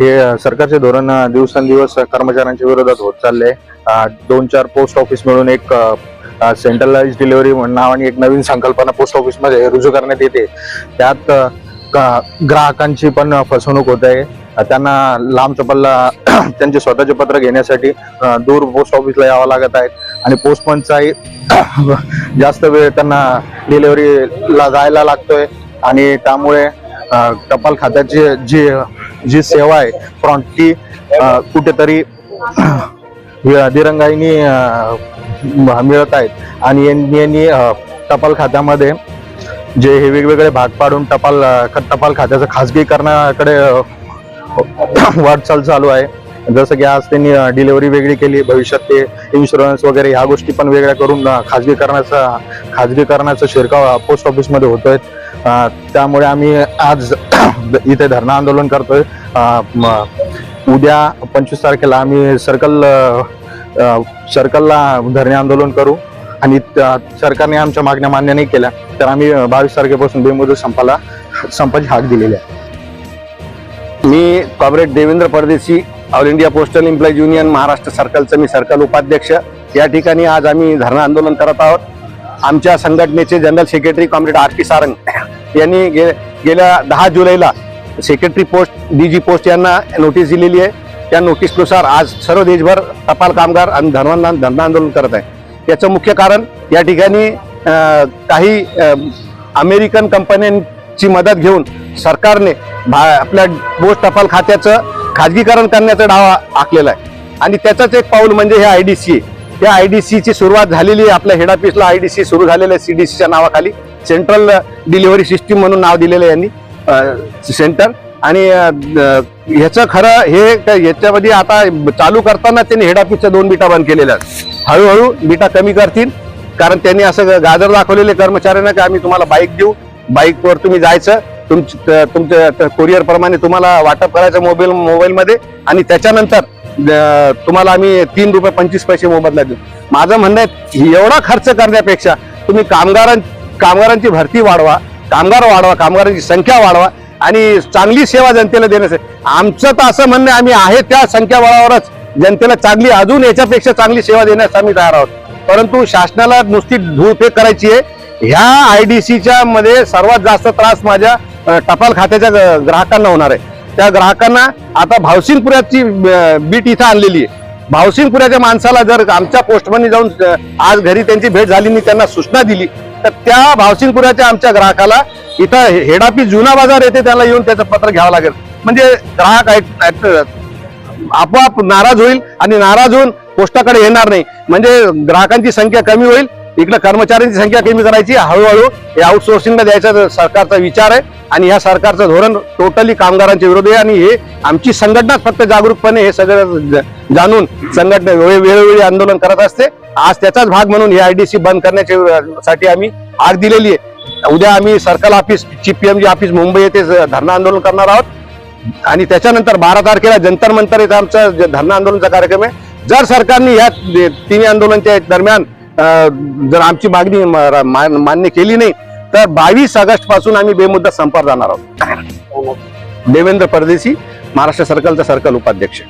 हे सरकारचे धोरण दिवसेंदिवस कर्मचाऱ्यांच्या विरोधात होत चालले दोन चार पोस्ट ऑफिस मिळून एक सेंट्रलाइज डिलिव्हरी नावाने एक नवीन संकल्पना पोस्ट ऑफिसमध्ये रुजू करण्यात येते. त्यात ग्राहकांची पण फसवणूक होत आहे. त्यांना लांबचा पल्ला त्यांचे स्वतःचे पत्र घेण्यासाठी दूर पोस्ट ऑफिसला यावं लागत आहे. आणि पोस्टमनचाही जास्त वेळ त्यांना डिलेवरीला जायला लागतोय. आणि त्यामुळे टपाल खात्याची जी जी सेवा आहे फ्रॉन्ट ती कुठेतरी दिरंगाईनी मिळत आहेत. आणि यांनी यांनी, टपाल खात्यामध्ये जे हे वेगवेगळे भाग पाडून टपाल ख- टपाल खात्याचं खाजगीकरणाकडे वाटचाल चालू आहे. जसं की आज त्यांनी डिलिव्हरी वेगळी केली. भविष्यात ते इन्शुरन्स वगैरे ह्या गोष्टी पण वेगळ्या करून अ, खाजगीकरणाचा खाजगीकरणाचा शिरकाव पोस्ट ऑफिसमध्ये होतोय. आहे त्यामुळे आम्ही आज इथे धरणं आंदोलन करतोय. उद्या पंचवीस तारखेला आम्ही सर्कल सर्कलला धरणे आंदोलन करू. आणि त्या- सरकारने आमच्या मागण्या मान्य नाही केल्या. तर आम्ही बावीस तारखेपासून बेमुदत संपाला संपाची हाक दिलेली आहे. मी comrade Devendra Pardeshi all India postal employees union Maharashtra सर्कलचं मी सर्कल उपाध्यक्ष. या ठिकाणी आज आम्ही धरणं आंदोलन करत आहोत. आमच्या संघटनेचे general secretary comrade R P Sarang यांनी गे गेल्या दहा जुलैला secretary post D G post यांना नोटीस दिलेली आहे. त्या नोटीसनुसार आज सर्व देशभर टपाल कामगार आणि धर्मांना धरणं आंदोलन करत आहे याचं मुख्य कारण या ठिकाणी काही अमेरिकन कंपन्यां ची मदत घेऊन सरकारने भा- आपल्या पोस्ट टपाल खात्याचं खाजगीकरण करण्याचा डावा आखलेला आहे. आणि त्याचंच एक पाऊल म्हणजे हे आय डी सी या आय डी सीची सुरुवात झालेली आहे. आपल्या हेड ऑफिसला आय डी सी सुरू झालेलं आहे सी डी सीच्या नावाखाली. सेंट्रल डिलिव्हरी सिस्टीम म्हणून नाव दिलेलं आहे यांनी. सेंटर आणि ह्याचं खरं हे याच्यामध्ये आता चालू करताना त्यांनी हेड ऑफिसच्या दोन बिटा बंद केलेल्या आहेत. हळूहळू बिटा कमी करतील. कारण त्यांनी असं गाजर दाखवलेले कर्मचाऱ्यांना की आम्ही तुम्हाला बाईक देऊ. बाईकवर तुम्ही जायचं तुमच तुमच्या कुरिअर प्रमाणे तुम्हाला वाटप करायचं मोबाईल मोबाईलमध्ये आणि त्याच्यानंतर तुम्हाला आम्ही तीन रुपये पंचवीस पैसे मोबदला देऊ. माझं म्हणणं आहे एवढा खर्च करण्यापेक्षा तुम्ही कामगारां कामगारांची भरती वाढवा कामगार वाढवा कामगारांची संख्या वाढवा आणि चांगली सेवा जनतेला देण्यासाठी आमचं तर असं म्हणणं आहे, आम्ही आहे त्या संख्याबळावरच जनतेला चांगली अजून याच्यापेक्षा चांगली सेवा देण्यास आम्ही तयार आहोत. परंतु शासनाला नुसती धूळफेक करायची आहे ह्या आय डी सीच्या मध्ये सर्वात जास्त त्रास माझ्या टपाल खात्याच्या ग्राहकांना होणार आहे. त्या ग्राहकांना आता भावसिंगपुऱ्याची बीट इथं आणलेली आहे. भावसिंगपुऱ्याच्या माणसाला जर आमच्या पोस्टमननी जाऊन आज घरी त्यांची भेट झाली मी त्यांना सूचना दिली तर त्या भावसिंगपुऱ्याच्या आमच्या ग्राहकाला इथं हेडापी जुना बाजार येते त्याला येऊन त्याचं पत्र घ्यावं लागेल. म्हणजे ग्राहक आहेत आपोआप नाराज होईल आणि नाराज होऊन पोस्टाकडे येणार नाही. म्हणजे ग्राहकांची संख्या कमी होईल इकडं कर्मचाऱ्यांची संख्या कमी करायची. हळूहळू हे आउटसोर्सिंगला द्यायचा सरकारचा विचार आहे आणि ह्या सरकारचं धोरण टोटली कामगारांच्या विरोधी आहे आणि हे आमची संघटनाच फक्त जागरूकपणे हे सगळं जाणून संघटना वेळोवेळी आंदोलन करत असते. आज त्याचाच भाग म्हणून हे आयडीसी बंद करण्याच्या साठी आम्ही आग दिलेली आहे. उद्या आम्ही circle office chief PMG office Mumbai येथे धरणं आंदोलन करणार आहोत. आणि त्याच्यानंतर बारा तारखेला जंतर मंतर येथे आमचा धरणं आंदोलनचा कार्यक्रम आहे. जर सरकारने या तिन्ही आंदोलनाच्या दरम्यान जर आमची मागणी मान्य केली नाही तर बावीस ऑगस्टपासून आम्ही बेमुद्दत संपावर जाणार आहोत. देवेंद्र परदेशी महाराष्ट्र सर्कलचा सर्कल उपाध्यक्ष.